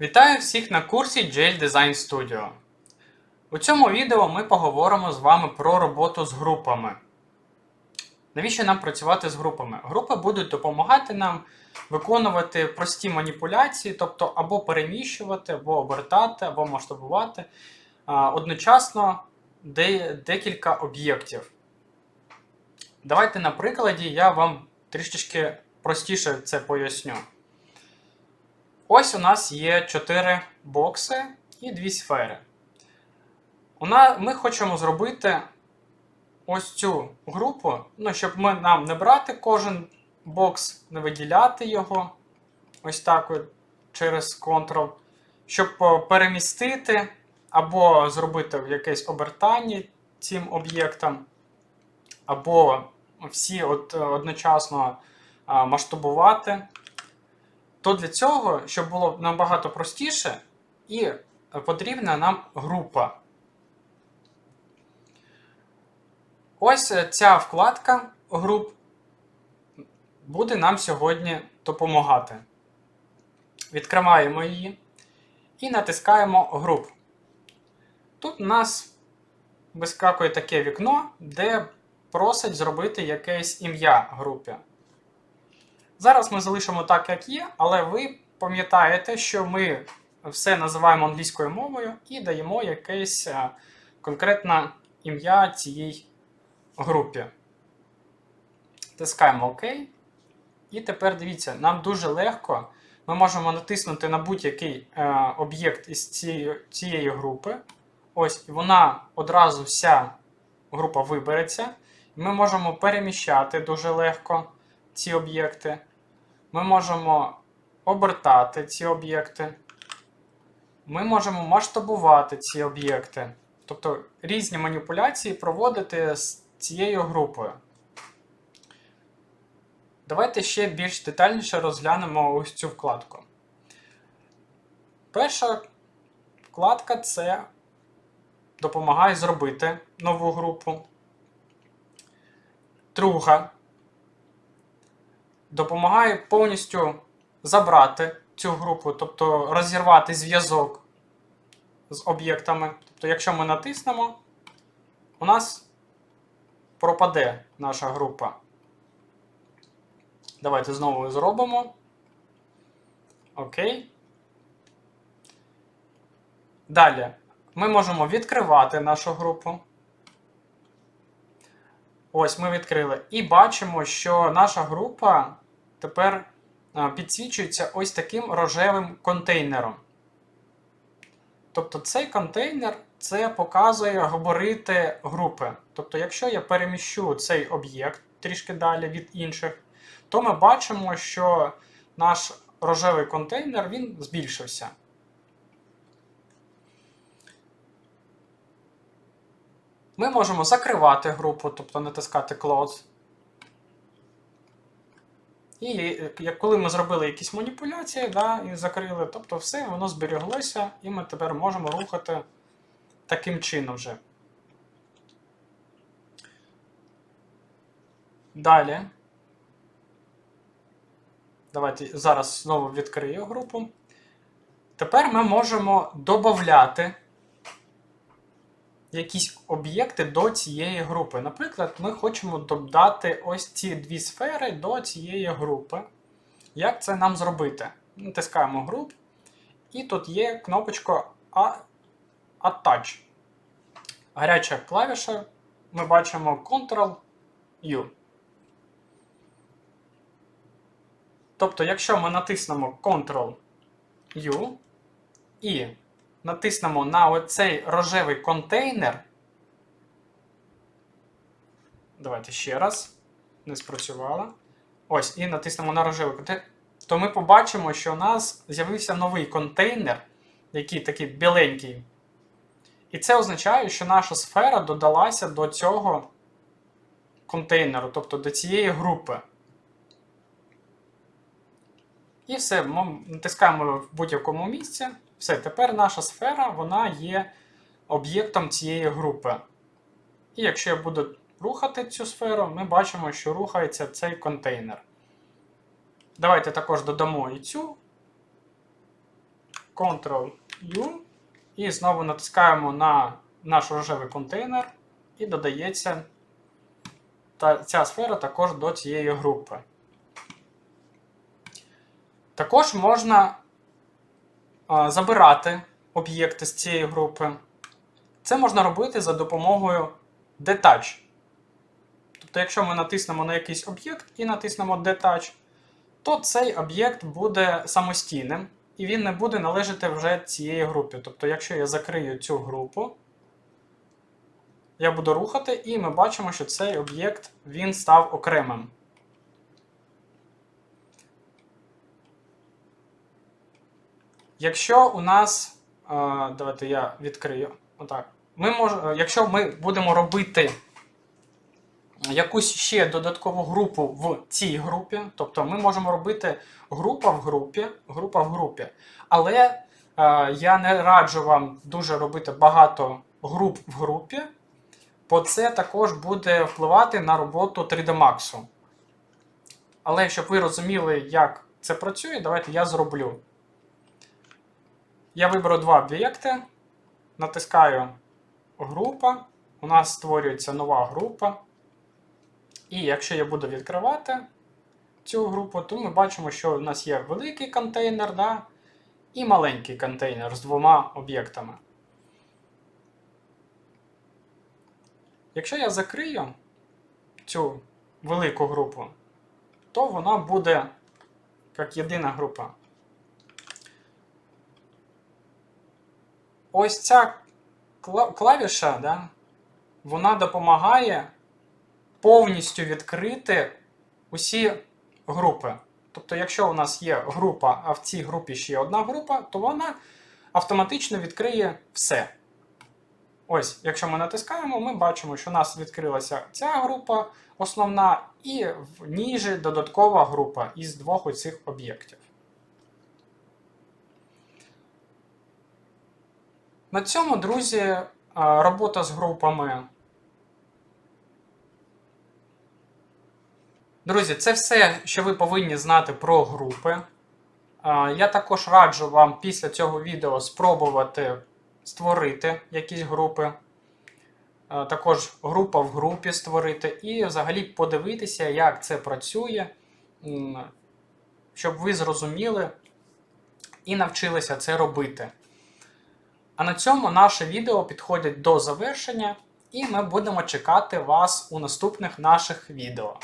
Вітаю всіх на курсі GL Design Studio. У цьому відео ми поговоримо з вами про роботу з групами. Навіщо нам працювати з групами? Групи будуть допомагати нам виконувати прості маніпуляції, тобто або переміщувати, або обертати, або масштабувати одночасно декілька об'єктів. Давайте на прикладі я вам трішечки простіше це поясню. Ось у нас є 4 бокси і 2 сфери. Ми хочемо зробити ось цю групу, ну, щоб ми, нам не брати кожен бокс, не виділяти його ось так через Ctrl, щоб е, перемістити або зробити якесь обертання цим об'єктам, або всі от, е, одночасно а, масштабувати то для цього, щоб було набагато простіше, і потрібна нам група. Ось е, ця вкладка груп буде нам сьогодні допомагати. Відкриваємо її і натискаємо груп. Тут у нас вискакує таке вікно, де просить зробити якесь ім'я групі. Зараз ми залишимо так, як є, але ви пам'ятаєте, що ми все називаємо англійською мовою і даємо якесь е, конкретне ім'я цій групі. Тискаємо ОК. І тепер дивіться, нам дуже легко. Ми можемо натиснути на будь-який е, об'єкт із цієї, цієї групи. Ось, і вона одразу вся група вибереться. Ми можемо переміщати дуже легко ці об'єкти. Ми можемо обертати ці об'єкти. Ми можемо масштабувати ці об'єкти. Тобто різні маніпуляції проводити з цією групою. Давайте ще більш детальніше розглянемо ось цю вкладку. Перша вкладка це допомагає зробити нову групу. Друга допомагає повністю забрати цю групу, тобто розірвати зв'язок з об'єктами. Тобто, якщо ми натиснемо, у нас пропаде наша група. Давайте знову зробимо. Окей. Далі ми можемо відкривати нашу групу. Ось ми відкрили. І бачимо, що наша група тепер підсвічується ось таким рожевим контейнером. Тобто цей контейнер це показує габарити групи. Тобто, якщо я переміщу цей об'єкт трішки далі від інших, то ми бачимо, що наш рожевий контейнер він збільшився. Ми можемо закривати групу, тобто натискати Close. І коли ми зробили якісь маніпуляції да, і закрили, тобто все, воно зберіглося, і ми тепер можемо рухати таким чином вже. Далі. Давайте зараз знову відкрию групу. Тепер ми можемо додати якісь об'єкти до цієї групи. Наприклад, ми хочемо додати ось ці дві сфери до цієї групи. Як це нам зробити? Натискаємо груп, і тут є кнопочка Attach. Гаряча клавіша. Ми бачимо Ctrl-U. Тобто, якщо ми натиснемо Ctrl-U і натиснемо на оцей рожевий контейнер. Давайте ще раз. Не спрацювало. Ось, і натиснемо на рожевий контейнер. То ми побачимо, що у нас з'явився новий контейнер, який такий біленький. І це означає, що наша сфера додалася до цього контейнеру, тобто до цієї групи. І все, ми натискаємо в будь-якому місці. Все, тепер наша сфера вона є об'єктом цієї групи. І якщо я буду рухати цю сферу, ми бачимо, що рухається цей контейнер. Давайте також додамо і цю Ctrl-U і знову натискаємо на наш рожевий контейнер і додається та ця сфера також до цієї групи. Також можна забирати об'єкти з цієї групи. Це можна робити за допомогою Detach. Тобто, якщо ми натиснемо на якийсь об'єкт і натиснемо Detach, то цей об'єкт буде самостійним і він не буде належати вже цієї групі. Тобто, якщо я закрию цю групу, я буду рухати, і ми бачимо, що цей об'єкт він став окремим. Якщо у нас. е, Давайте я відкрию. Отак. Ми мож, е, якщо ми будемо робити якусь ще додаткову групу в цій групі, тобто ми можемо робити група в групі, група в групі. Але е, я не раджу вам дуже робити багато груп в групі, бо це також буде впливати на роботу 3D Max. Але щоб ви розуміли, як це працює, давайте я зроблю. Я виберу два об'єкти, натискаю група, у нас створюється нова група. І якщо я буду відкривати цю групу, то ми бачимо, що у нас є великий контейнер да, і маленький контейнер з двома об'єктами. Якщо я закрию цю велику групу, то вона буде як єдина група. Ось ця клавіша, да, вона допомагає повністю відкрити усі групи. Тобто, якщо у нас є група, а в цій групі ще є одна група, то вона автоматично відкриє все. Ось, якщо ми натискаємо, ми бачимо, що у нас відкрилася ця група основна, і в ніжі додаткова група із двох оцих об'єктів. На цьому, друзі, е, робота з групами. Друзі, це все, що ви повинні знати про групи. Е, Я також раджу вам після цього відео спробувати створити якісь групи. Е, Також група в групі створити, і взагалі подивитися, як це працює, щоб ви зрозуміли і навчилися це робити. А на цьому наше відео підходить до завершення, і ми будемо чекати вас у наступних наших відео.